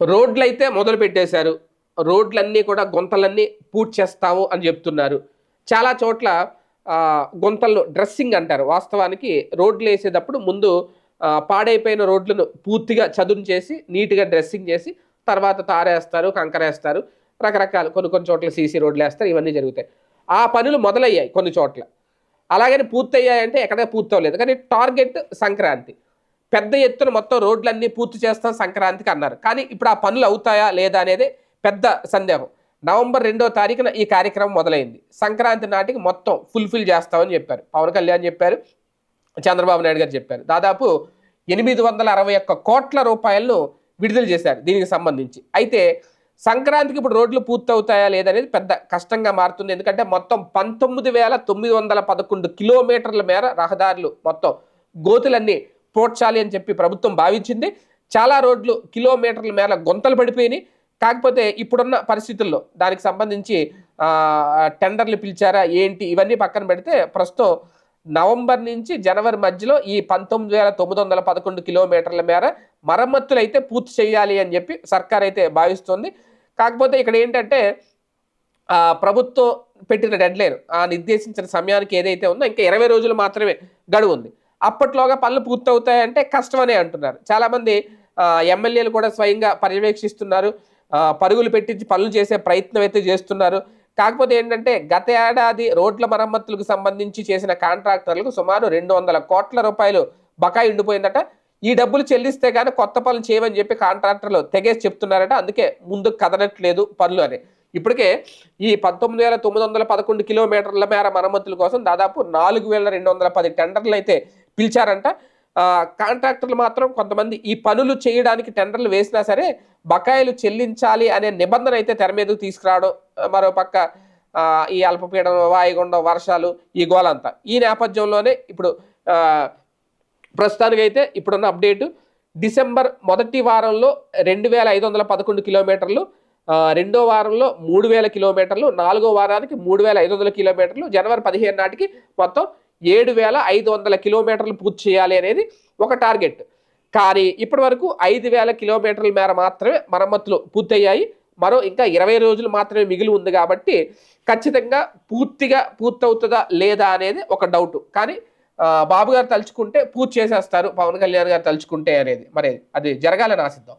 రోడ్లు అయితే మొదలు పెట్టేశారు. రోడ్లన్నీ కూడా గుంతలన్నీ పూర్తి చేస్తాము అని చెప్తున్నారు. చాలా చోట్ల ఆ, గుంతలను డ్రెస్సింగ్ అంటారు. వాస్తవానికి రోడ్లు వేసేటప్పుడు ముందు పాడైపోయిన రోడ్లను పూర్తిగా చదును చేసి నీట్గా డ్రెస్సింగ్ చేసి తర్వాత తారేస్తారు కంకరేస్తారు రకరకాలు కొన్ని కొన్ని చోట్ల సీసీ రోడ్లు వేస్తారు ఇవన్నీ జరుగుతాయి. ఆ పనులు మొదలయ్యాయి కొన్ని చోట్ల. అలాగని పూర్తయ్యాయంటే ఎక్కడ పూర్తవలేదు కానీ టార్గెట్ సంక్రాంతి. పెద్ద ఎత్తున మొత్తం రోడ్లన్నీ పూర్తి చేస్తాం సంక్రాంతికి అన్నారు. కానీ ఇప్పుడు ఆ పనులు అవుతాయా లేదా అనేది పెద్ద సందేహం. నవంబర్ రెండో తారీఖున ఈ కార్యక్రమం మొదలైంది. సంక్రాంతి నాటికి మొత్తం ఫుల్ఫిల్ చేస్తామని చెప్పారు. పవన్ కళ్యాణ్ చెప్పారు. చంద్రబాబు నాయుడు గారు చెప్పారు. దాదాపు ఎనిమిది వందల అరవై ఒక్క కోట్ల రూపాయలను విడుదల చేశారు దీనికి సంబంధించి. అయితే సంక్రాంతికి ఇప్పుడు రోడ్లు పూర్తవుతాయా లేదనేది పెద్ద కష్టంగా మారుతుంది. ఎందుకంటే మొత్తం పంతొమ్మిది వేల తొమ్మిది వందల పదకొండు కిలోమీటర్ల మేర రహదారులు మొత్తం గోతులన్నీ పోడ్చాలి అని చెప్పి ప్రభుత్వం భావించింది. చాలా రోడ్లు కిలోమీటర్ల మేర గుంతలు పడిపోయినాయి. కాకపోతే ఇప్పుడున్న పరిస్థితుల్లో దానికి సంబంధించి టెండర్లు పిలిచారా ఏంటి ఇవన్నీ పక్కన పెడితే ప్రస్తుతం నవంబర్ నుంచి జనవరి మధ్యలో ఈ పంతొమ్మిది వేల తొమ్మిది వందల పదకొండు కిలోమీటర్ల మేర మరమ్మతులు అయితే పూర్తి చేయాలి అని చెప్పి సర్కార్ అయితే భావిస్తుంది. కాకపోతే ఇక్కడ ఏంటంటే ప్రభుత్వం పెట్టిన డెడ్లైన్ ఆ నిర్దేశించిన సమయానికి ఏదైతే ఉందో ఇంకా ఇరవై రోజులు మాత్రమే గడువు ఉంది. అప్పట్లోగా పనులు పూర్తవుతాయంటే కష్టమనే అంటున్నారు. చాలామంది ఎమ్మెల్యేలు కూడా స్వయంగా పర్యవేక్షిస్తున్నారు. పరుగులు పెట్టించి పనులు చేసే ప్రయత్నం అయితే చేస్తున్నారు. కాకపోతే ఏంటంటే గత ఏడాది రోడ్ల మరమ్మతులకు సంబంధించి చేసిన కాంట్రాక్టర్లకు సుమారు రెండు వందల కోట్ల రూపాయలు బకాయి ఉండిపోయిందట. ఈ డబ్బులు చెల్లిస్తే కానీ కొత్త పనులు చేయమని చెప్పి కాంట్రాక్టర్లు తెగేసి చెప్తున్నారట. అందుకే ముందుకు కదలట్లేదు పనులు అని. ఇప్పటికే ఈ పంతొమ్మిది వేల తొమ్మిది వందల పదకొండు కిలోమీటర్ల మేర మరమ్మతుల కోసం దాదాపు నాలుగు వేల రెండు వందల పది టెండర్లు అయితే పిలిచారంట. కాంట్రాక్టర్లు మాత్రం కొంతమంది ఈ పనులు చేయడానికి టెండర్లు వేసినా సరే బకాయిలు చెల్లించాలి అనే నిబంధన అయితే తెర మీదకు తీసుకురావడం మరో పక్క ఈ అల్పపీడనం వాయుగుండం వర్షాలు ఈ గోలంతా. ఈ నేపథ్యంలోనే ఇప్పుడు ప్రస్తుతానికి ప్రస్తుతానికైతే ఇప్పుడున్న అప్డేటు డిసెంబర్ మొదటి వారంలో రెండు వేల ఐదు వందల పదకొండు కిలోమీటర్లు రెండో వారంలో మూడు వేల కిలోమీటర్లు నాలుగో వారానికి మూడు వేల ఐదు వందల కిలోమీటర్లు జనవరి పదిహేను నాటికి మొత్తం ఏడు వేల ఐదు వందల కిలోమీటర్లు పూర్తి చేయాలి అనేది ఒక టార్గెట్. కానీ ఇప్పటి వరకు ఐదు వేల కిలోమీటర్ల మేర మాత్రమే మరమ్మతులు పూర్తయ్యాయి. మరో ఇంకా ఇరవై రోజులు మాత్రమే మిగిలి ఉంది కాబట్టి ఖచ్చితంగా పూర్తిగా పూర్తవుతుందా లేదా అనేది ఒక డౌట్. కానీ బాబు గారు తలుచుకుంటే పూర్తి చేసేస్తారు పవన్ కళ్యాణ్ గారు తలుచుకుంటే అనేది. మరి అది జరగాలని ఆశిద్దాం.